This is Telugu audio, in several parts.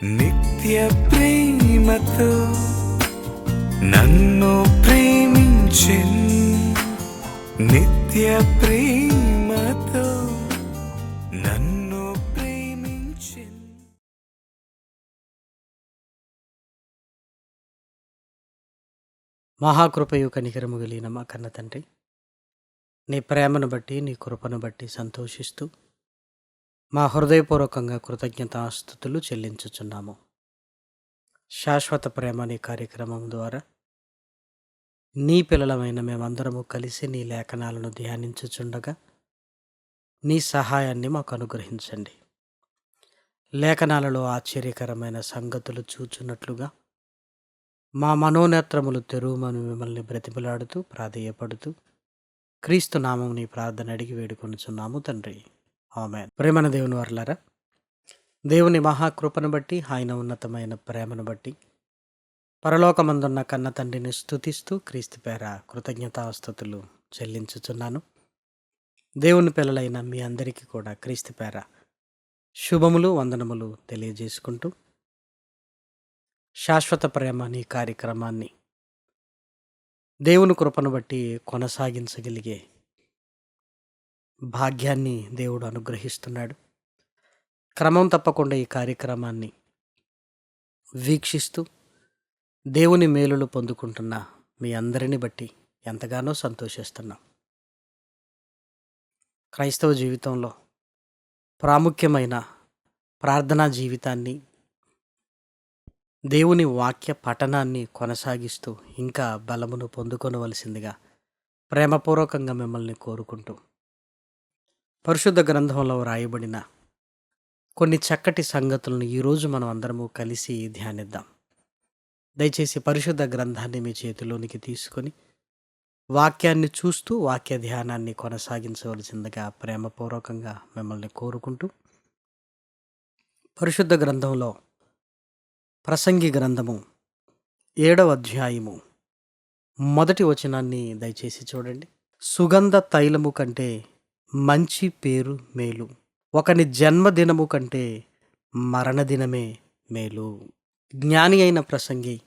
నిత్య ప్రేమతో నన్ను ప్రేమించిన్ నిత్య ప్రేమతో నన్ను ప్రేమించిన్ మహాకృపయు కనికరము కలిగిన మా కన్న తండ్రి నీ ప్రేమను బట్టి నీ కృపను బట్టి సంతోషిస్తూ మా హృదయపూర్వకంగా కృతజ్ఞతాస్థుతులు చెల్లించుచున్నాము. శాశ్వత ప్రేమ నీ కార్యక్రమం ద్వారా నీ పిల్లలమైన మేమందరము కలిసి నీ లేఖనాలను ధ్యానించుచుండగా నీ సహాయాన్ని మాకు అనుగ్రహించండి. లేఖనాలలో ఆశ్చర్యకరమైన సంగతులు చూచున్నట్లుగా మా మనోనేత్రములు తెరువుమని మిమ్మల్ని బ్రతిమలాడుతూ ప్రాధేయపడుతూ క్రీస్తు నామం నీ ప్రార్థన అడిగి వేడుకొనుచున్నాము తండ్రి. ఆమె ప్రేమన దేవుని వర్లారా దేవుని మహాకృపను బట్టి ఆయన ఉన్నతమైన ప్రేమను బట్టి పరలోకమందున్న కన్న తండ్రిని స్తుతిస్తూ క్రీస్తు పేర కృతజ్ఞతాస్థుతులు చెల్లించుచున్నాను. దేవుని పిల్లలైన మీ అందరికీ కూడా క్రీస్తు పేర శుభములు వందనములు తెలియజేసుకుంటూ శాశ్వత ప్రేమ అనే కార్యక్రమాన్ని దేవుని కృపను బట్టి కొనసాగించగలిగే భాగ్యాన్ని దేవుడు అనుగ్రహిస్తున్నాడు. క్రమం తప్పకుండా ఈ కార్యక్రమాన్ని వీక్షిస్తూ దేవుని మేలులు పొందుకుంటున్న మీ అందరిని బట్టి ఎంతగానో సంతోషిస్తున్నాం. క్రైస్తవ జీవితంలో ప్రాముఖ్యమైన ప్రార్థనా జీవితాన్ని దేవుని వాక్య పఠనాన్ని కొనసాగిస్తూ ఇంకా బలమును పొందుకొనవలసిందిగా ప్రేమపూర్వకంగా మిమ్మల్ని కోరుకుంటూ పరిశుద్ధ గ్రంథంలో వ్రాయబడిన కొన్ని చక్కటి సంగతులను ఈరోజు మనం అందరము కలిసి ధ్యానిద్దాం. దయచేసి పరిశుద్ధ గ్రంథాన్ని మీ చేతిలోనికి తీసుకొని వాక్యాన్ని చూస్తూ వాక్య ధ్యానాన్ని కొనసాగించవలసిందిగా ప్రేమపూర్వకంగా మిమ్మల్ని కోరుకుంటూ పరిశుద్ధ గ్రంథంలో ప్రసంగి గ్రంథము ఏడవ అధ్యాయము మొదటి వచనాన్ని దయచేసి చూడండి. సుగంధ తైలము కంటే మంచి పేరు మేలు. ఒకని జన్మదినము కంటే మరణదినమే మేలు. జ్ఞాని అయిన ప్రసంగి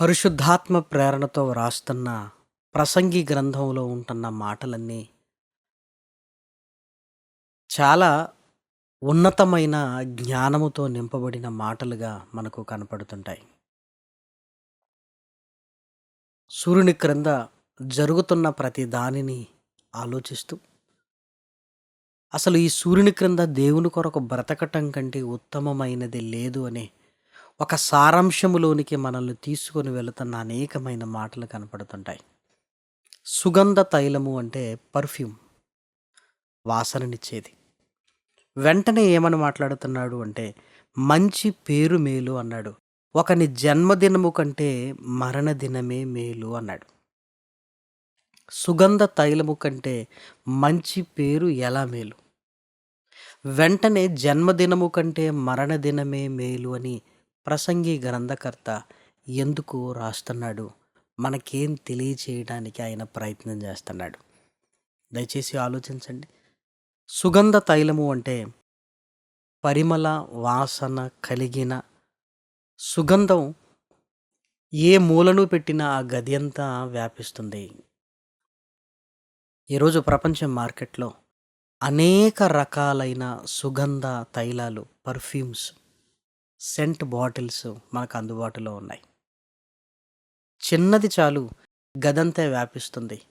పరిశుద్ధాత్మ ప్రేరణతో వ్రాస్తున్న ప్రసంగి గ్రంథంలో ఉంటున్న మాటలన్నీ చాలా ఉన్నతమైన జ్ఞానముతో నింపబడిన మాటలుగా మనకు కనపడుతుంటాయి. సూర్యుని క్రింద జరుగుతున్న ప్రతి దానిని ఆలోచిస్తూ అసలు ఈ సూర్యుని క్రింద దేవుని కొరకు బ్రతకటం కంటే ఉత్తమమైనది లేదు అనే ఒక సారాంశములోనికి మనల్ని తీసుకొని వెళుతున్న అనేకమైన మాటలు కనపడుతుంటాయి. సుగంధ తైలము అంటే పర్ఫ్యూమ్ వాసననిచ్చేది. వెంటనే ఏమని మాట్లాడుతున్నాడు అంటే మంచి పేరు మేలు అన్నాడు. ఒకని జన్మదినము కంటే మరణదినమే మేలు అన్నాడు. సుగంధ తైలము కంటే మంచి పేరు ఎలా మేలు? వెంటనే జన్మదినము కంటే మరణదినమే మేలు అని ప్రసంగి గ్రంథకర్త ఎందుకు రాస్తున్నాడు? మనకేం తెలియచేయడానికి ఆయన ప్రయత్నం చేస్తున్నాడు. దయచేసి ఆలోచించండి. సుగంధ తైలము అంటే పరిమళ వాసన కలిగిన సుగంధం ఏ మూలను పెట్టినా ఆ గది అంతా వ్యాపిస్తుంది. ఈరోజు ప్రపంచ మార్కెట్లో అనేక రకాలైన సుగంధ తైలాలు పర్ఫ్యూమ్స్ సెంట్ బాటిల్స్ మనకు అందుబాటులో ఉన్నాయి. చిన్నది చాలు గదంతా వ్యాపిస్తుంది.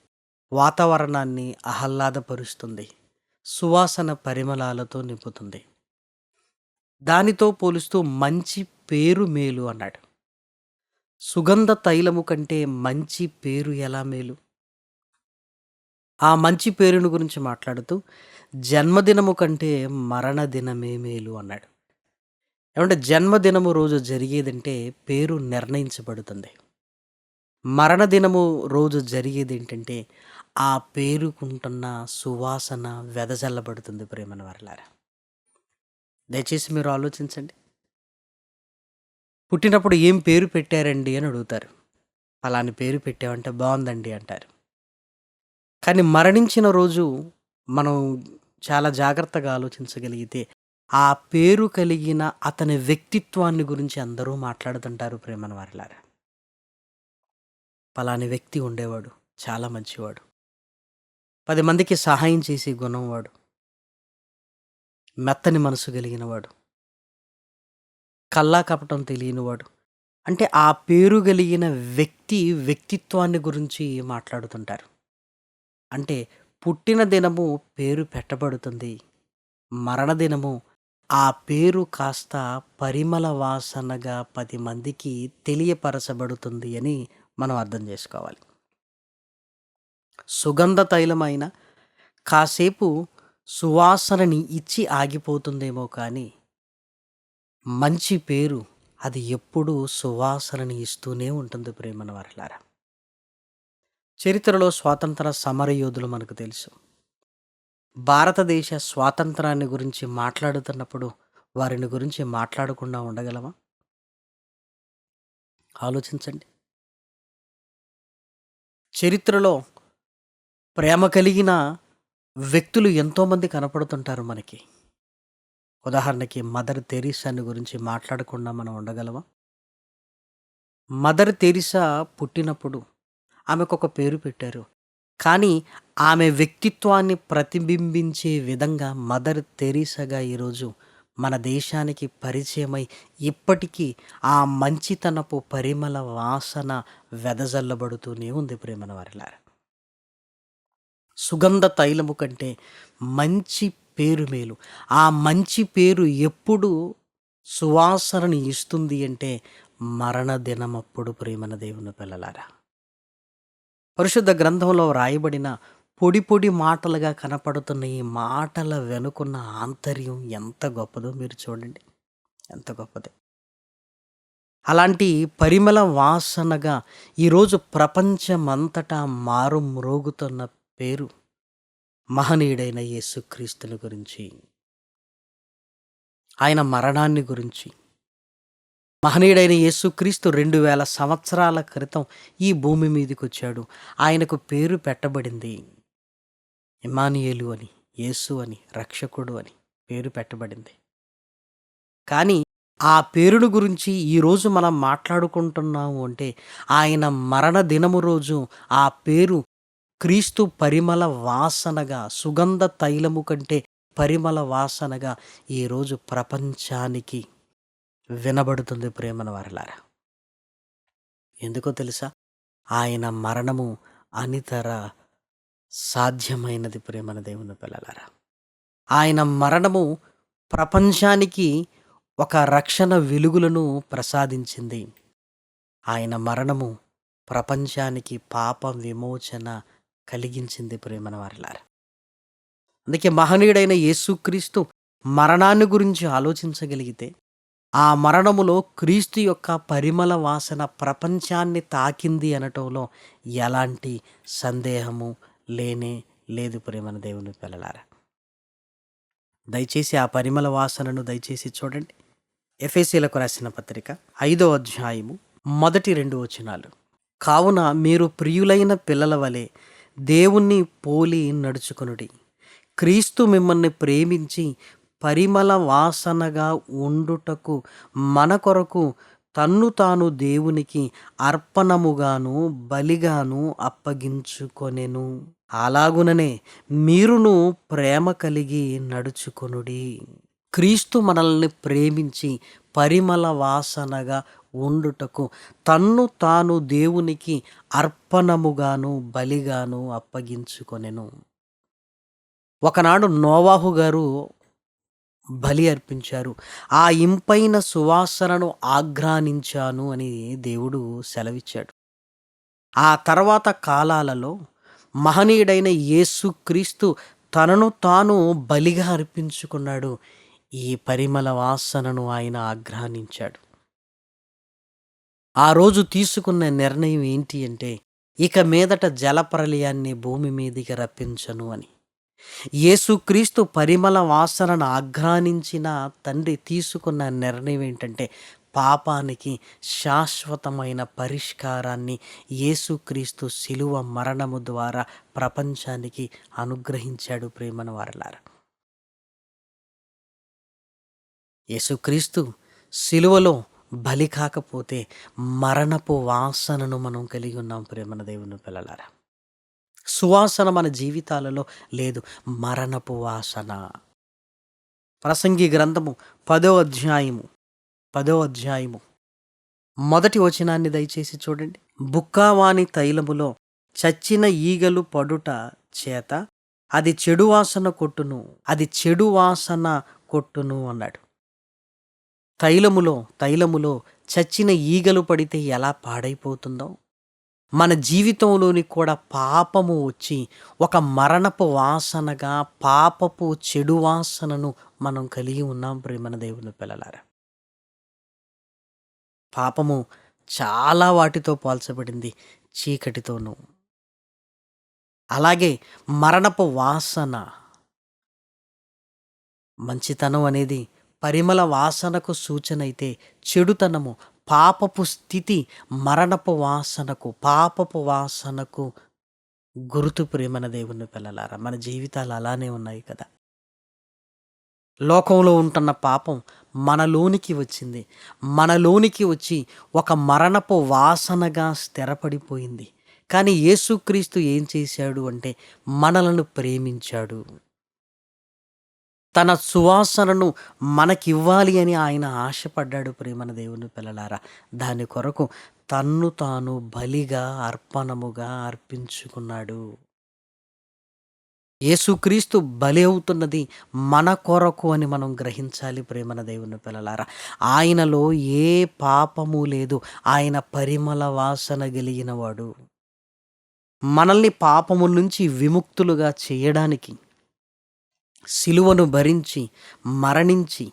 వాతావరణాన్ని ఆహ్లాదపరుస్తుంది. సువాసన పరిమళాలతో నింపుతుంది. దానితో పోలుస్తూ మంచి పేరు మేలు అన్నాడు. సుగంధ తైలము కంటే మంచి పేరు ఎలా మేలు? ఆ మంచి పేరుని గురించి మాట్లాడుతూ జన్మదినము కంటే మరణదినమే మేలు అన్నాడు. ఏమంటే జన్మదినము రోజు జరిగేదంటే పేరు నిర్ణయించబడుతుంది. మరణదినము రోజు జరిగేది ఏంటంటే ఆ పేరుకుంటున్న సువాసన వెదజల్లబడుతుంది ప్రేమన వర్లారా. దయచేసి మీరు ఆలోచించండి. పుట్టినప్పుడు ఏం పేరు పెట్టారండి అని అడుగుతారు. అలాని పేరు పెట్టామంటే బాగుందండి అంటారు. కానీ మరణించిన రోజు మనం చాలా జాగ్రత్తగా ఆలోచించగలిగితే ఆ పేరు కలిగిన అతని వ్యక్తిత్వాన్ని గురించి అందరూ మాట్లాడుతుంటారు ప్రేమన వారిలారా. పలాని వ్యక్తి ఉండేవాడు చాలా మంచివాడు. పది మందికి సహాయం చేసే గుణం వాడు. మెత్తని మనసు కలిగినవాడు కల్లా కపటం తెలియనివాడు అంటే ఆ పేరు కలిగిన వ్యక్తి వ్యక్తిత్వాన్ని గురించి మాట్లాడుతుంటారు. అంటే పుట్టిన దినము పేరు పెట్టబడుతుంది. మరణ దినము ఆ పేరు కాస్త పరిమళ వాసనగా పది మందికి తెలియపరచబడుతుంది అని మనం అర్థం చేసుకోవాలి. సుగంధ తైలమైన కాసేపు సువాసనని ఇచ్చి ఆగిపోతుందేమో కానీ మంచి పేరు అది ఎప్పుడూ సువాసనని ఇస్తూనే ఉంటుంది ప్రేమన వర్లారా చరిత్రలో స్వాతంత్ర సమరయోధులు మనకు తెలుసు. భారతదేశ స్వాతంత్రాన్ని గురించి మాట్లాడుతున్నప్పుడు వారిని గురించి మాట్లాడకుండా ఉండగలమా? ఆలోచించండి. చరిత్రలో ప్రేమ కలిగిన వ్యక్తులు ఎంతోమంది కనపడుతుంటారు మనకి. ఉదాహరణకి మదర్ తెరీసాని గురించి మాట్లాడకుండా మనం ఉండగలమా? మదర్ తెరీసా పుట్టినప్పుడు ఆమెకు ఒక పేరు పెట్టారు. కానీ ఆమె వ్యక్తిత్వాన్ని ప్రతిబింబించే విధంగా మదర్ తెరీసాగా ఈరోజు మన దేశానికి పరిచయమై ఇప్పటికీ ఆ మంచితనపు పరిమళ వాసన వెదజల్లబడుతూనే ఉంది ప్రేమన వారిలారా సుగంధ తైలము కంటే మంచి పేరు మేలు. ఆ మంచి పేరు ఎప్పుడు సువాసనని ఇస్తుంది అంటే మరణ దినమప్పుడు ప్రేమన దేవుని పిల్లలారా. పరిశుద్ధ గ్రంథంలో రాయబడిన పొడి పొడి మాటలుగా కనపడుతున్న ఈ మాటల వెనుకున్న ఆంతర్యం ఎంత గొప్పదో మీరు చూడండి. ఎంత గొప్పది. అలాంటి పరిమళ వాసనగా ఈరోజు ప్రపంచమంతటా మారు మ్రోగుతున్న పేరు మహనీయుడైన యేసుక్రీస్తుని గురించి ఆయన మరణాన్ని గురించి మహనీయుడైన యేసుక్రీస్తు రెండు వేల సంవత్సరాల క్రితం ఈ భూమి మీదకి వచ్చాడు ఆయనకు పేరు పెట్టబడింది ఇమానియేలు అని యేసు అని రక్షకుడు అని పేరు పెట్టబడింది. కానీ ఆ పేరును గురించి ఈరోజు మనం మాట్లాడుకుంటున్నాము అంటే ఆయన మరణ దినము రోజు ఆ పేరు క్రీస్తు పరిమళ వాసనగా సుగంధ తైలము కంటే పరిమళ వాసనగా ఈరోజు ప్రపంచానికి వినబడుతుంది ప్రేమన వారిలారా? ఎందుకో తెలుసా? ఆయన మరణము అనితర సాధ్యమైనది ప్రేమన దేవుని పిల్లలారా. ఆయన మరణము ప్రపంచానికి ఒక రక్షణ వెలుగులను ప్రసాదించింది. ఆయన మరణము ప్రపంచానికి పాప విమోచన కలిగించింది ప్రేమన వారిలారా. అందుకే మహనీయుడైన యేసుక్రీస్తు మరణాన్ని గురించి ఆలోచించగలిగితే ఆ మరణములో క్రీస్తు యొక్క పరిమళ వాసన ప్రపంచాన్ని తాకింది అనటంలో ఎలాంటి సందేహము లేనే లేదు ప్రేమన దేవుని పిల్లలారా. దయచేసి ఆ పరిమళ వాసనను దయచేసి చూడండి. ఎఫ్ఎసీలకు రాసిన పత్రిక ఐదో అధ్యాయము మొదటి రెండు వచనాలు. కావున మీరు ప్రియులైన పిల్లల వలె దేవుణ్ణి పోలి నడుచుకునుడి. క్రీస్తు మిమ్మల్ని ప్రేమించి పరిమళ వాసనగా ఉండుటకు మన కొరకు తన్ను తాను దేవునికి అర్పణముగాను బలిగాను అప్పగించుకొనెను. అలాగుననే మీరును ప్రేమ కలిగి నడుచుకొనుడి. క్రీస్తు మనల్ని ప్రేమించి పరిమళ వాసనగా ఉండుటకు తన్ను తాను దేవునికి అర్పణముగాను బలిగాను అప్పగించుకొనెను. ఒకనాడు నోవాహు గారు బలి అర్పించారు. ఆ ఇంపైన సువాసనను ఆఘ్రానించాను అని దేవుడు సెలవిచ్చాడు. ఆ తర్వాత కాలాలలో మహనీయుడైన యేసుక్రీస్తు తనను తాను బలిగా అర్పించుకున్నాడు. ఈ పరిమళ వాసనను ఆయన ఆఘ్రానించాడు ఆ రోజు తీసుకున్న నిర్ణయం ఏంటి అంటే ఇక మీదట జలప్రలయాన్ని భూమి మీదికి రప్పించను అని. యేసుక్రీస్తు పరిమళ వాసనను ఆఘ్రానించిన తండ్రి తీసుకున్న నిర్ణయం ఏంటంటే పాపానికి శాశ్వతమైన పరిష్కారాన్ని యేసుక్రీస్తు శిలువ మరణము ద్వారా ప్రపంచానికి అనుగ్రహించాడు ప్రేమను వారలారా. యేసుక్రీస్తు శిలువలో బలి కాకపోతే మరణపు వాసనను మనం కలిగి ఉన్నాం ప్రేమన దేవుని పిల్లలారా. సువాసన మన జీవితాలలో లేదు. మరణపు వాసన. ప్రసంగి గ్రంథము పదో అధ్యాయము పదో అధ్యాయము. మొదటి వచనాన్ని దయచేసి చూడండి. బుక్కావాని తైలములో చచ్చిన ఈగలు పడుట చేత అది చెడు వాసన కొట్టును అది చెడు వాసన కొట్టును అన్నాడు. తైలములో తైలములో చచ్చిన ఈగలు పడితే ఎలా పాడైపోతుందో? మన జీవితంలోని కూడా పాపము వచ్చి ఒక మరణపు వాసనగా పాపపు చెడు వాసనను మనం కలిగి ఉన్నాం ప్రేమన దేవుని పిల్లలారా. పాపము చాలా వాటితో పోల్చబడింది చీకటితోనూ. అలాగే మరణపు వాసన మంచితనం అనేది పరిమళ వాసనకు సూచన అయితే చెడుతనము పాపపు స్థితి మరణపు వాసనకు పాపపు వాసనకు గుర్తు ప్రేమన దేవుని పిల్లలారా మన జీవితాలు అలానే ఉన్నాయి కదా. లోకంలో ఉంటున్న పాపం మనలోనికి వచ్చింది. మనలోనికి వచ్చి ఒక మరణపు వాసనగా స్థిరపడిపోయింది. కానీ యేసుక్రీస్తు ఏం చేశాడు అంటే మనలను ప్రేమించాడు. తన సువాసనను మనకివ్వాలి అని ఆయన ఆశపడ్డాడు ప్రేమన దేవుని పిల్లలారా. దాని కొరకు తన్ను తాను బలిగా అర్పణముగా అర్పించుకున్నాడు. యేసుక్రీస్తు బలి అవుతున్నది మన కొరకు అని మనం గ్రహించాలి ప్రేమన దేవుని పిల్లలారా. ఆయనలో ఏ పాపము లేదు. ఆయన పరిమళ వాసన గలిగినవాడు. మనల్ని పాపము నుంచి విముక్తులుగా చేయడానికి సిలువను భరించి మరణించి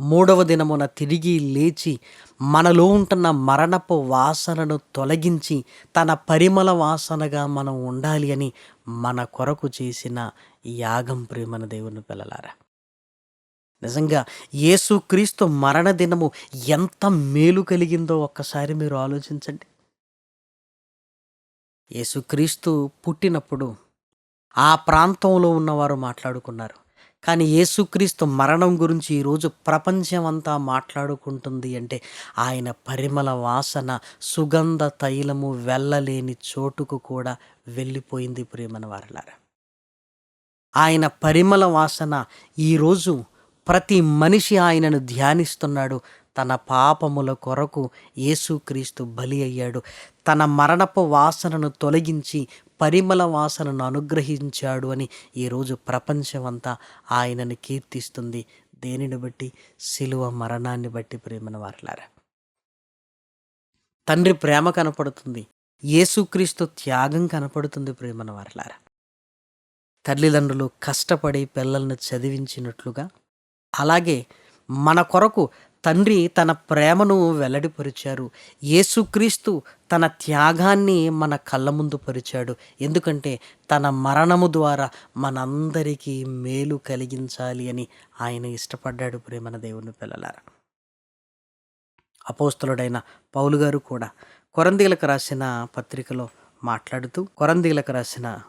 మూడవ దినమున తిరిగి లేచి మనలో ఉంటున్న మరణపు వాసనను తొలగించి తన పరిమళ వాసనగా మనం ఉండాలి అని మన కొరకు చేసిన యాగం ప్రేమన దేవుని పిల్లలారా. నిజంగా యేసుక్రీస్తు మరణ దినము ఎంత మేలు కలిగిందో ఒక్కసారి మీరు ఆలోచించండి. యేసుక్రీస్తు పుట్టినప్పుడు ఆ ప్రాంతంలో ఉన్నవారు మాట్లాడుకున్నారు. కానీ యేసుక్రీస్తు మరణం గురించి ఈరోజు ప్రపంచమంతా మాట్లాడుకుంటుంది అంటే ఆయన పరిమళ వాసన సుగంధ తైలము వెళ్ళలేని చోటుకు కూడా వెళ్ళిపోయింది ప్రేమన వారలారా. ఆయన పరిమళ వాసన ఈరోజు ప్రతి మనిషి ఆయనను ధ్యానిస్తున్నాడు. తన పాపముల కొరకు యేసుక్రీస్తు బలి అయ్యాడు. తన మరణపు వాసనను తొలగించి పరిమళ వాసనను అనుగ్రహించాడు అని ఈరోజు ప్రపంచమంతా ఆయనను కీర్తిస్తుంది. దేనిని బట్టి? శిలువ మరణాన్ని బట్టి ప్రేమన వారలారా. తండ్రి ప్రేమ కనపడుతుంది. యేసుక్రీస్తు త్యాగం కనపడుతుంది ప్రేమన వారలారా. తల్లిదండ్రులు కష్టపడి పిల్లల్ని చదివించినట్లుగా అలాగే మన కొరకు తండ్రి తన ప్రేమను వెల్లడిపరిచారు. యేసుక్రీస్తు తన త్యాగాన్ని మన కళ్ళ ముందు పరిచాడు. ఎందుకంటే తన మరణము ద్వారా మనందరికీ మేలు కలిగించాలి అని ఆయన ఇష్టపడ్డాడు. ప్రేమన దేవుని పిల్లలారా అపోస్తులుడైన పౌలు గారు కూడా కొరందీలకు రాసిన పత్రికలో మాట్లాడుతూ కొరందీలకు రాసిన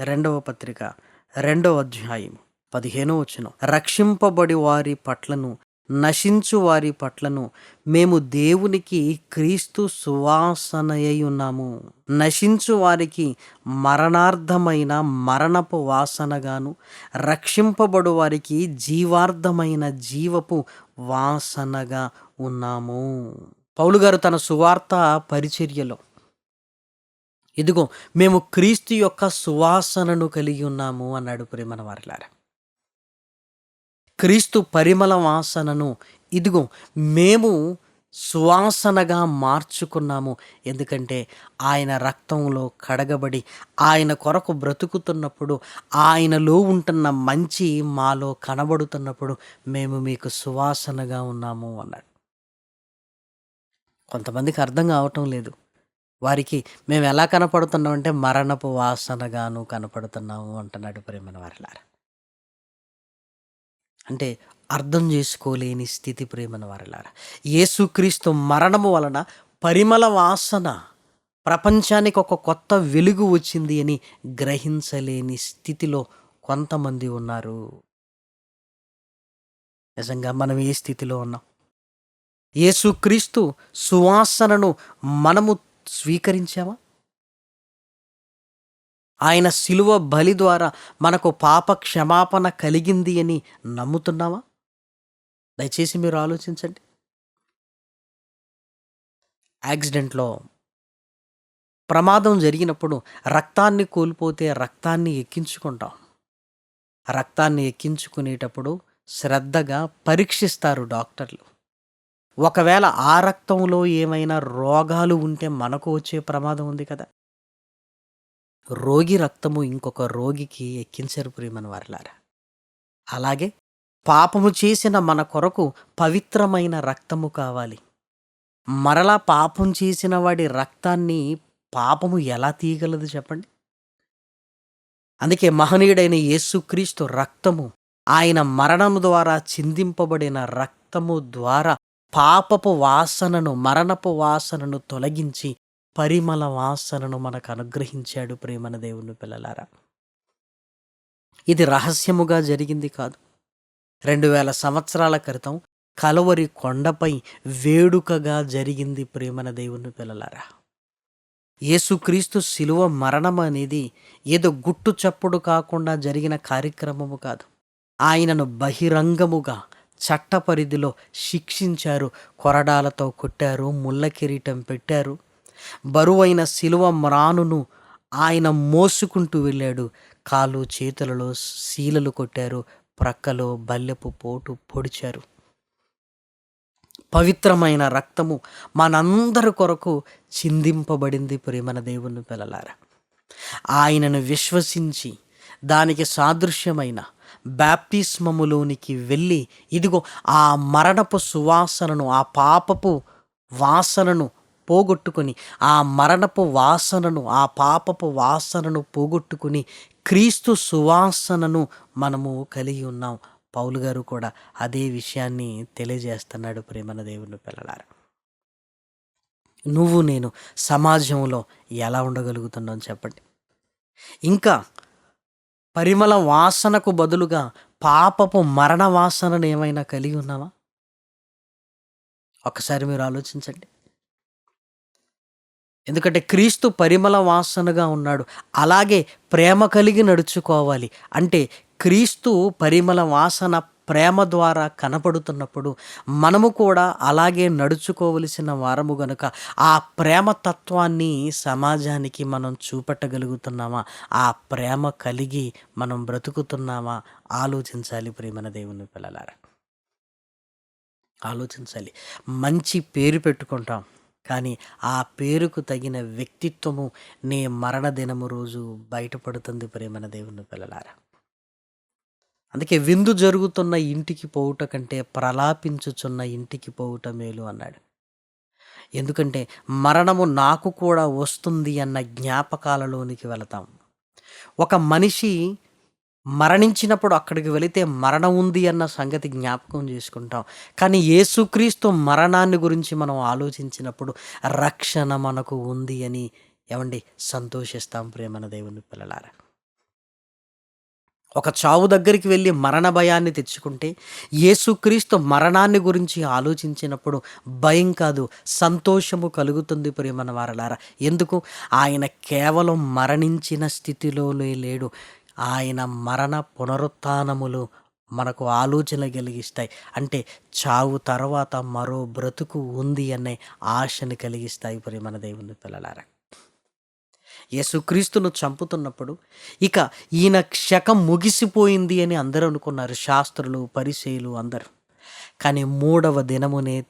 రెండవ పత్రిక రెండవ అధ్యాయం పదిహేనో వచ్చిన రక్షింపబడి వారి పట్లను నశించు వారి పట్లను మేము దేవునికి క్రీస్తు సువాసనయై ఉన్నాము నశించు వారికి మరణార్థమైన మరణపు వాసనగాను రక్షింపబడు వారికి జీవార్థమైన జీవపు వాసనగా ఉన్నాము. పౌలు గారు తన సువార్త పరిచర్యలో ఇదిగో మేము క్రీస్తు యొక్క సువాసనను కలిగి ఉన్నాము అన్నాడు ప్రేమన వారిలారా క్రీస్తు పరిమళ వాసనను. ఇదిగో మేము సువాసనగా మార్చుకున్నాము. ఎందుకంటే ఆయన రక్తంలో కడగబడి ఆయన కొరకు బ్రతుకుతున్నప్పుడు ఆయనలో ఉంటున్న మంచి మాలో కనబడుతున్నప్పుడు మేము మీకు సువాసనగా ఉన్నాము అన్నాడు. కొంతమందికి అర్థం కావటం లేదు. వారికి మేము ఎలా కనపడుతున్నాం అంటే మరణపు వాసనగాను కనపడుతున్నాము అంటున్నాడు ప్రేమన వారిలారా. అంటే అర్థం చేసుకోలేని స్థితి ప్రేమన వారిలారా. యేసుక్రీస్తు మరణము వలన పరిమళ వాసన ప్రపంచానికి ఒక కొత్త వెలుగు వచ్చింది అని గ్రహించలేని స్థితిలో కొంతమంది ఉన్నారు. నిజంగా మనం ఏ స్థితిలో ఉన్నాం? యేసుక్రీస్తు సువాసనను మనము స్వీకరించామా? ఆయన శిలువ బలి ద్వారా మనకు పాప క్షమాపణ కలిగింది అని నమ్ముతున్నావా? దయచేసి మీరు ఆలోచించండి. యాక్సిడెంట్లో ప్రమాదం జరిగినప్పుడు రక్తాన్ని కోల్పోతే రక్తాన్ని ఎక్కించుకుంటాం. రక్తాన్ని ఎక్కించుకునేటప్పుడు శ్రద్ధగా పరీక్షిస్తారు డాక్టర్లు. ఒకవేళ ఆ రక్తంలో ఏమైనా రోగాలు ఉంటే మనకు వచ్చే ప్రమాదం ఉంది కదా. రోగి రక్తము ఇంకొక రోగికి ఎక్కించరు ప్రియమని వారిలారా అలాగే పాపము చేసిన మన కొరకు పవిత్రమైన రక్తము కావాలి. మరలా పాపం చేసిన వాడి రక్తాన్ని పాపము ఎలా తీయగలదు చెప్పండి? అందుకే మహనీయుడైన యేసుక్రీస్తు రక్తము ఆయన మరణము ద్వారా చిందింపబడిన రక్తము ద్వారా పాపపు వాసనను మరణపు వాసనను తొలగించి పరిమళ వాసనను మనకు అనుగ్రహించాడు ప్రేమన దేవుని పిల్లలారా. ఇది రహస్యముగా జరిగింది కాదు. రెండు వేల సంవత్సరాల క్రితం కలవరి కొండపై వేడుకగా జరిగింది ప్రేమన దేవుని పిల్లలారా. యేసుక్రీస్తు శిలువ మరణం అనేది ఏదో గుట్టు చప్పుడు కాకుండా జరిగిన కార్యక్రమము కాదు. ఆయనను బహిరంగముగా చట్ట పరిధిలో శిక్షించారు కొరడాలతో కొట్టారు ముళ్ళ కిరీటం పెట్టారు బరువైన శిలువ మ్రానును ఆయన మోసుకుంటూ వెళ్ళాడు. కాలు చేతులలో శీలలు కొట్టారు. ప్రక్కలో బల్లెపు పోటు పొడిచారు. పవిత్రమైన రక్తము మనందరి కొరకు చిందింపబడింది ప్రేమన దేవుని పిల్లలారా. ఆయనను విశ్వసించి దానికి సాదృశ్యమైన బ్యాప్టిస్మములోనికి వెళ్ళి ఇదిగో ఆ మరణపు సువాసనను ఆ పాపపు వాసనను పోగొట్టుకొని ఆ మరణపు వాసనను ఆ పాపపు వాసనను పోగొట్టుకుని క్రీస్తు సువాసనను మనము కలిగి ఉన్నాం. పౌలు గారు కూడా అదే విషయాన్ని తెలియజేస్తున్నాడు ప్రేమన దేవుని పిల్లలారా. నువ్వు నేను సమాజంలో ఎలా ఉండగలుగుతున్నావు చెప్పండి. ఇంకా పరిమళ వాసనకు బదులుగా పాపపు మరణ వాసనను ఏమైనా కలిగి ఉన్నావా? ఒకసారి మీరు ఆలోచించండి. ఎందుకంటే క్రీస్తు పరిమళ వాసనగా ఉన్నాడు. అలాగే ప్రేమ కలిగి నడుచుకోవాలి. అంటే క్రీస్తు పరిమళ వాసన ప్రేమ ద్వారా కనపడుతున్నప్పుడు మనము కూడా అలాగే నడుచుకోవలసిన వారము గనుక ఆ ప్రేమ తత్వాన్ని సమాజానికి మనం చూపెట్టగలుగుతున్నామా? ఆ ప్రేమ కలిగి మనం బ్రతుకుతున్నామా? ఆలోచించాలి ప్రేమన దేవుని పిల్లలారా. ఆలోచించాలి. మంచి పేరు పెట్టుకుంటాం. కానీ ఆ పేరుకు తగిన వ్యక్తిత్వము నీ మరణ దినము రోజు బయటపడుతుంది ప్రేమన దేవుని పిల్లలారా. అందుకే విందు జరుగుతున్న ఇంటికి పోవుట కంటే ప్రలాపించుచున్న ఇంటికి పోవుట మేలు అన్నాడు. ఎందుకంటే మరణము నాకు కూడా వస్తుంది అన్న జ్ఞాపకాలలోనికి వెళతాం. ఒక మనిషి మరణించినప్పుడు అక్కడికి వెళితే మరణం ఉంది అన్న సంగతి జ్ఞాపకం చేసుకుంటాం. కానీ యేసుక్రీస్తు మరణాన్ని గురించి మనం ఆలోచించినప్పుడు రక్షణ మనకు ఉంది అని ఏమండి? సంతోషిస్తాం ప్రేమన దేవుని పిల్లలారా. ఒక చావు దగ్గరికి వెళ్ళి మరణ భయాన్ని తెచ్చుకుంటే యేసుక్రీస్తు మరణాన్ని గురించి ఆలోచించినప్పుడు భయం కాదు సంతోషము కలుగుతుంది ప్రేమన వారలారా. ఎందుకు? ఆయన కేవలం మరణించిన స్థితిలోనే లేడు. ఆయన మరణ పునరుత్నములు మనకు ఆలోచన కలిగిస్తాయి. అంటే చావు తర్వాత మరో బ్రతుకు ఉంది అనే ఆశని కలిగిస్తాయి. ప్రేమన దేవుని పిల్లలారా యేసుక్రీస్తును చంపుతున్నప్పుడు ఇక ఈయన క్షకం ముగిసిపోయింది అని అందరూ అనుకున్నారు. శాస్త్రులు పరిచయులు అందరూ. కానీ మూడవ దినమునే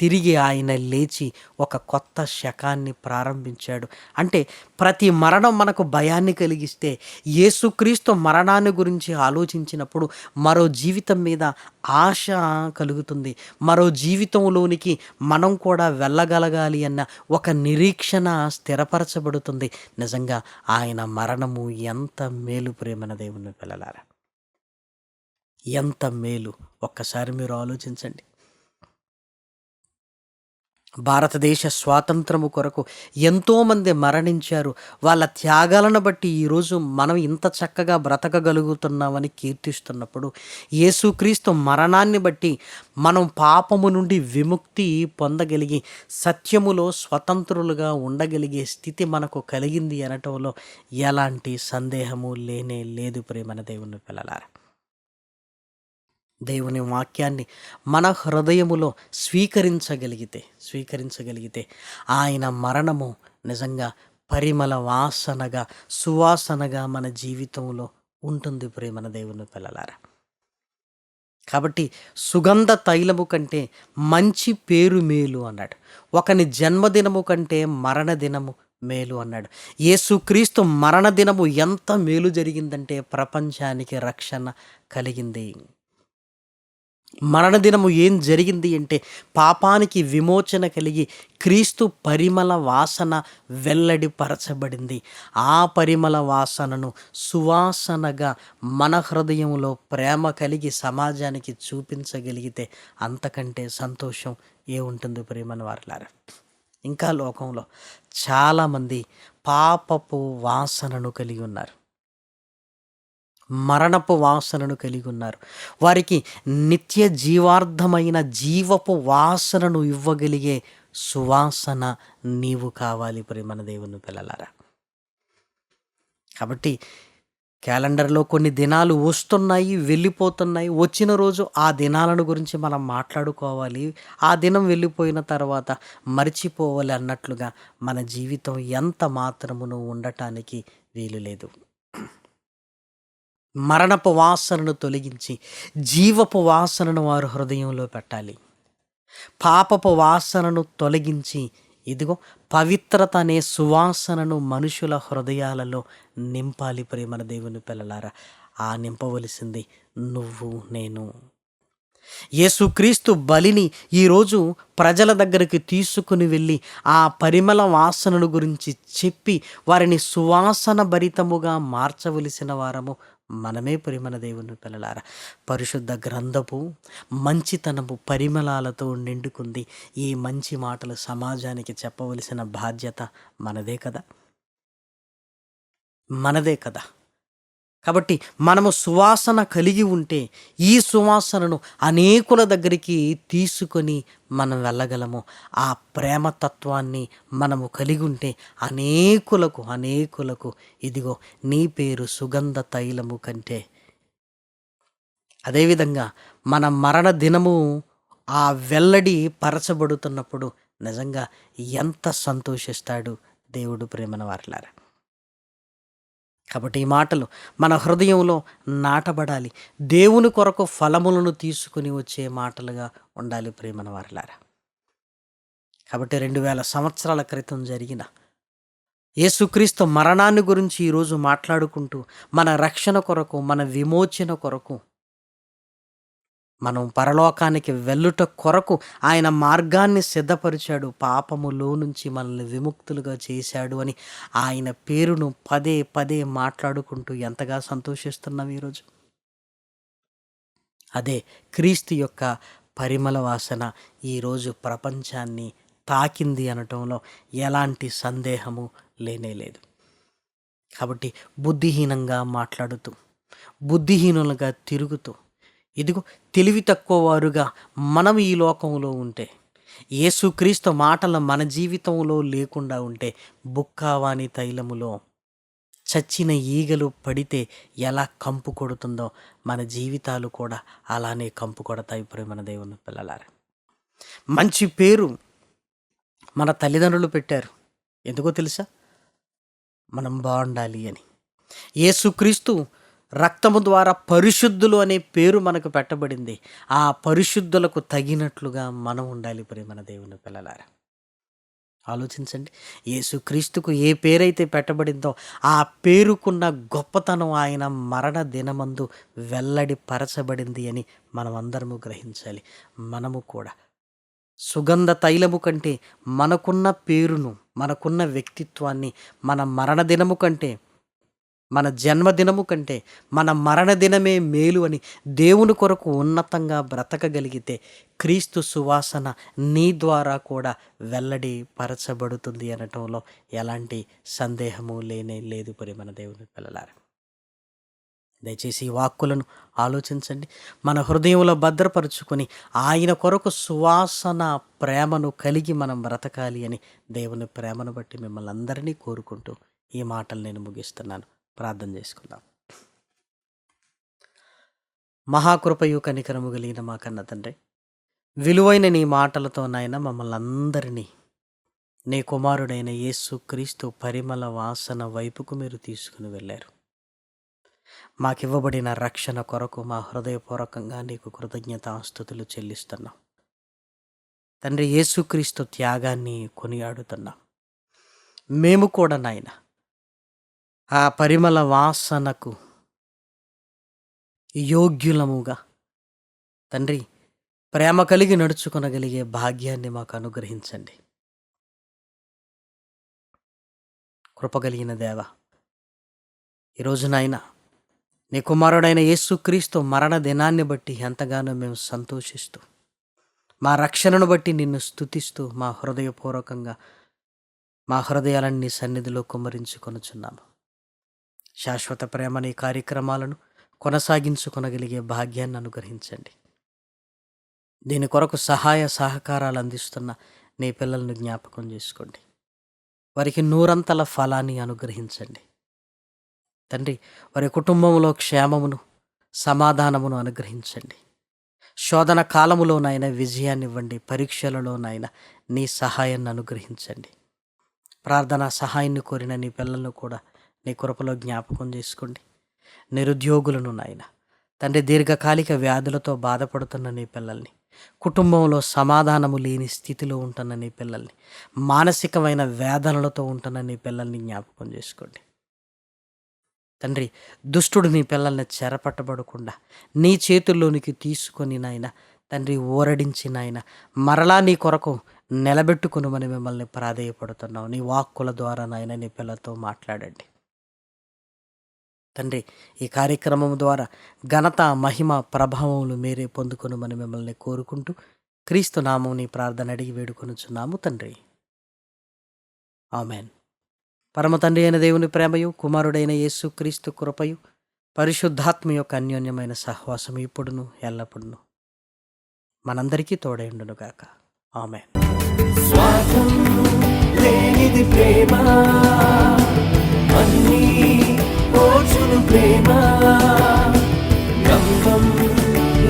తిరిగి ఆయన లేచి ఒక కొత్త శకాన్ని ప్రారంభించాడు. అంటే ప్రతి మరణం మనకు భయాన్ని కలిగిస్తే యేసుక్రీస్తు మరణాన్ని గురించి ఆలోచించినప్పుడు మరో జీవితం మీద ఆశ కలుగుతుంది. మరో జీవితంలోనికి మనం కూడా వెళ్ళగలగాలి అన్న ఒక నిరీక్షణ స్థిరపరచబడుతుంది. నిజంగా ఆయన మరణము ఎంత మేలు ప్రేమన దేవుని పిల్లలారా? ఎంత మేలు? ఒక్కసారి మీరు ఆలోచించండి. భారతదేశ స్వాతంత్రము కొరకు ఎంతోమంది మరణించారు. వాళ్ళ త్యాగాలను బట్టి ఈరోజు మనం ఇంత చక్కగా బ్రతకగలుగుతున్నామని కీర్తిస్తున్నప్పుడు యేసుక్రీస్తు మరణాన్ని బట్టి మనం పాపము నుండి విముక్తి పొందగలిగి సత్యములో స్వతంత్రులుగా ఉండగలిగే స్థితి మనకు కలిగింది అనటంలో ఎలాంటి సందేహము లేనే లేదు ప్రేమన దేవుని పిల్లలారా. దేవుని వాక్యాన్ని మన హృదయములో స్వీకరించగలిగితే స్వీకరించగలిగితే ఆయన మరణము నిజంగా పరిమళ వాసనగా సువాసనగా మన జీవితంలో ఉంటుంది ప్రేమన దేవుని పిల్లలారా. కాబట్టి సుగంధ తైలము కంటే మంచి పేరు మేలు అన్నాడు. ఒకని జన్మదినము కంటే మరణ దినము మేలు అన్నాడు. యేసుక్రీస్తు మరణ దినము ఎంత మేలు జరిగిందంటే ప్రపంచానికి రక్షణ కలిగింది. మరణదినము ఏం జరిగింది అంటే పాపానికి విమోచన కలిగి క్రీస్తు పరిమళ వాసన వెల్లడిపరచబడింది. ఆ పరిమళ వాసనను సువాసనగా మన హృదయంలో ప్రేమ కలిగి సమాజానికి చూపించగలిగితే అంతకంటే సంతోషం ఏ ఉంటుంది ప్రేమన వారిలారా? ఇంకా లోకంలో చాలామంది పాపపు వాసనను కలిగి ఉన్నారు. మరణపు వాసనను కలిగి ఉన్నారు. వారికి నిత్య జీవార్థమైన జీవపు వాసనను ఇవ్వగలిగే సువాసన నీవు కావాలి ప్రేమన దేవుని పిల్లలారా. కాబట్టి క్యాలెండర్లో కొన్ని దినాలు వస్తున్నాయి వెళ్ళిపోతున్నాయి. వచ్చిన రోజు ఆ దినాలను గురించి మనం మాట్లాడుకోవాలి. ఆ దినం వెళ్ళిపోయిన తర్వాత మర్చిపోవాలి అన్నట్లుగా మన జీవితం ఎంత మాత్రమును ఉండటానికి వీలు లేదు. మరణపు వాసనను తొలగించి జీవపు వాసనను వారు హృదయంలో పెట్టాలి. పాపపు వాసనను తొలగించి ఇదిగో పవిత్రత అనే సువాసనను మనుషుల హృదయాలలో నింపాలి ప్రేమల దేవుని పిల్లలారా. ఆ నింపవలసింది నువ్వు నేను. యేసుక్రీస్తు బలిని ఈరోజు ప్రజల దగ్గరికి తీసుకుని వెళ్ళి ఆ పరిమళ వాసనను గురించి చెప్పి వారిని సువాసన భరితముగా మార్చవలసిన వారము మనమే ప్రేమన దేవుని పిల్లలారా. పరిశుద్ధ గ్రంథపు మంచితనపు పరిమళాలతో నిండుకుంది. ఈ మంచి మాటలు సమాజానికి చెప్పవలసిన బాధ్యత మనదే కదా? మనదే కదా? కాబట్టి మనము సువాసన కలిగి ఉంటే ఈ సువాసనను అనేకుల దగ్గరికి తీసుకొని మనం వెళ్ళగలము. ఆ ప్రేమ తత్వాన్ని మనము కలిగి ఉంటే అనేకులకు అనేకులకు ఇదిగో నీ పేరు సుగంధ తైలము కంటే. అదేవిధంగా మన మరణ దినము ఆ వెల్లడి పరచబడుతున్నప్పుడు నిజంగా ఎంత సంతోషిస్తాడు దేవుడు ప్రేమన వారిలారా కాబట్టి ఈ మాటలు మన హృదయంలో నాటబడాలి. దేవుని కొరకు ఫలములను తీసుకుని వచ్చే మాటలుగా ఉండాలి ప్రేమన వారిలారా. కాబట్టి రెండు వేల సంవత్సరాల క్రితం జరిగిన యేసుక్రీస్తు మరణాన్ని గురించి ఈరోజు మాట్లాడుకుంటూ మన రక్షణ కొరకు మన విమోచన కొరకు మనం పరలోకానికి వెళ్ళుట కొరకు ఆయన మార్గాన్ని సిద్ధపరిచాడు పాపములో నుంచి మనల్ని విముక్తులుగా చేశాడు అని ఆయన పేరును పదే పదే మాట్లాడుకుంటూ ఎంతగా సంతోషిస్తున్నాం ఈరోజు. అదే క్రీస్తు యొక్క పరిమళ వాసన ఈరోజు ప్రపంచాన్ని తాకింది అనటంలో ఎలాంటి సందేహము లేనే లేదు. కాబట్టి బుద్ధిహీనంగా మాట్లాడుతూ బుద్ధిహీనులుగా తిరుగుతూ ఇదిగో తెలివి తక్కువ వారుగా మనం ఈ లోకంలో ఉంటే యేసుక్రీస్తు మాటలు మన జీవితంలో లేకుండా ఉంటే బుక్కావాని తైలములో చచ్చిన ఈగలు పడితే ఎలా కంపు కొడుతుందో మన జీవితాలు కూడా అలానే కంపు కొడతాయి ప్రేమన దేవుని పిల్లలారా. మంచి పేరు మన తల్లిదండ్రులు పెట్టారు. ఎందుకో తెలుసా? మనం బాగుండాలి అని. యేసుక్రీస్తు రక్తము ద్వారా పరిశుద్ధులు అనే పేరు మనకు పెట్టబడింది. ఆ పరిశుద్ధులకు తగినట్లుగా మనం ఉండాలి ప్రేమన దేవుని పిల్లలారా. ఆలోచించండి. యేసుక్రీస్తుకు ఏ పేరైతే పెట్టబడిందో ఆ పేరుకున్న గొప్పతనం ఆయన మరణ దినమందు వెల్లడి పరచబడింది అని మనం అందరము గ్రహించాలి. మనము కూడా. సుగంధ తైలము కంటే మనకున్న పేరును మనకున్న వ్యక్తిత్వాన్ని మన మరణ దినము కంటే మన జన్మదినము కంటే మన మరణదినమే మేలు అని దేవుని కొరకు ఉన్నతంగా బ్రతకగలిగితే క్రీస్తు సువాసన నీ ద్వారా కూడా వెల్లడి పరచబడుతుంది అనటంలో ఎలాంటి సందేహము లేనే లేదు పరి మన దేవుని పిల్లలారా. దయచేసి ఈ వాక్కులను ఆలోచించండి. మన హృదయంలో భద్రపరుచుకొని ఆయన కొరకు సువాసన ప్రేమను కలిగి మనం బ్రతకాలి అని దేవుని ప్రేమను బట్టి మిమ్మల్ని అందరినీ కోరుకుంటూ ఈ మాటలు నేను ముగిస్తున్నాను. ప్రార్థన చేసుకుందాం. మహాకృపయు కనికరము కలిగిన మా కన్న తండ్రి విలువైన నీ మాటలతో నాయన మమ్మల్ని అందరినీ నీ కుమారుడైన యేసు క్రీస్తు పరిమళ వాసన వైపుకు మీరు తీసుకుని వెళ్ళారు. మాకివ్వబడిన రక్షణ కొరకు మా హృదయపూర్వకంగా నీకు కృతజ్ఞతాస్థుతులు చెల్లిస్తున్నాం. తండ్రి యేసుక్రీస్తు త్యాగాన్ని కొనియాడుతున్నాం. మేము కూడా నాయన ఆ పరిమళ వాసనకు యోగ్యులముగా. తండ్రి ప్రేమ కలిగి నడుచుకొనగలిగే భాగ్యాన్ని మాకు అనుగ్రహించండి కృపగలిగిన దేవ ఈరోజు నాయన నీ కుమారుడైన యేసుక్రీస్తు మరణ దినాన్ని బట్టి ఎంతగానో మేము సంతోషిస్తూ మా రక్షణను బట్టి నిన్ను స్తుతిస్తూ మా హృదయపూర్వకంగా మా హృదయాలను నీ సన్నిధిలో కుమ్మరించుకొనుచున్నాము. శాశ్వత ప్రేమ నీ కార్యక్రమాలను కొనసాగించుకొనగలిగే భాగ్యాన్ని అనుగ్రహించండి. దీని కొరకు సహాయ సహకారాలు అందిస్తున్న నీ పిల్లలను జ్ఞాపకం చేసుకోండి. వారికి నూరంతల ఫలాన్ని అనుగ్రహించండి. తండ్రి వారి కుటుంబంలో క్షేమమును సమాధానమును అనుగ్రహించండి. శోధన కాలములోనైనా విజయాన్ని ఇవ్వండి పరీక్షలలోనైనా నీ సహాయాన్ని అనుగ్రహించండి. ప్రార్థన సహాయాన్ని కోరిన నీ పిల్లలను కూడా నీ కృపలో జ్ఞాపకం చేసుకోండి. నిరుద్యోగులను నాయన తండ్రి దీర్ఘకాలిక వ్యాధులతో బాధపడుతున్న నీ పిల్లల్ని కుటుంబంలో సమాధానము లేని స్థితిలో ఉంటున్న నీ పిల్లల్ని మానసికమైన వేదనలతో ఉంటున్న నీ పిల్లల్ని జ్ఞాపకం చేసుకోండి. తండ్రి దుష్టుడు నీ పిల్లల్ని చెరపట్టబడకుండా నీ చేతుల్లోనికి తీసుకొని నాయన తండ్రి ఓరడించి నాయన మరలా నీ కొరకు నిలబెట్టుకునమని మిమ్మల్ని ప్రాధేయపడుతున్నావు నీ వాక్కుల ద్వారా నాయన నీ పిల్లలతో మాట్లాడండి. తండ్రి ఈ కార్యక్రమం ద్వారా ఘనత మహిమ ప్రభావములు మీరే పొందుకొనుమని మిమ్మల్ని కోరుకుంటూ క్రీస్తు నామంని ప్రార్థన అడిగి వేడుకొనుచున్నాము తండ్రి. ఆమెన్. పరమ తండ్రి అయిన దేవుని ప్రేమయు కుమారుడైన యేసు క్రీస్తు కృపయు పరిశుద్ధాత్మ యొక్క అన్యోన్యమైన సహవాసం ఇప్పుడును ఎల్లప్పుడును. మనందరికీ తోడైండునుగాక ఆమె స్వార్థం లేనిది ప్రేమ అన్నీ పోచును ప్రేమ. గంగం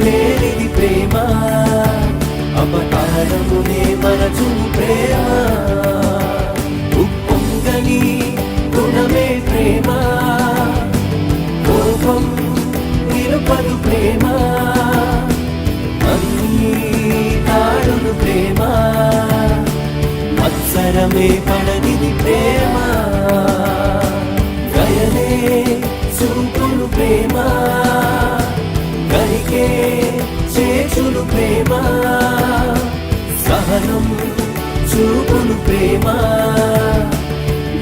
లేనిది ప్రేమ. అపకారమునే మరచును ప్రేమ. ఉప్పొంగని గుణమే ప్రేమ. కోపం నిరుపదు ప్రేమ. అన్నీ తాడును ప్రేమ. మత్సరమే పడ చూపులు ప్రేమ.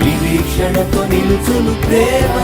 నిరీక్షణతో నిలుచులు ప్రేమ.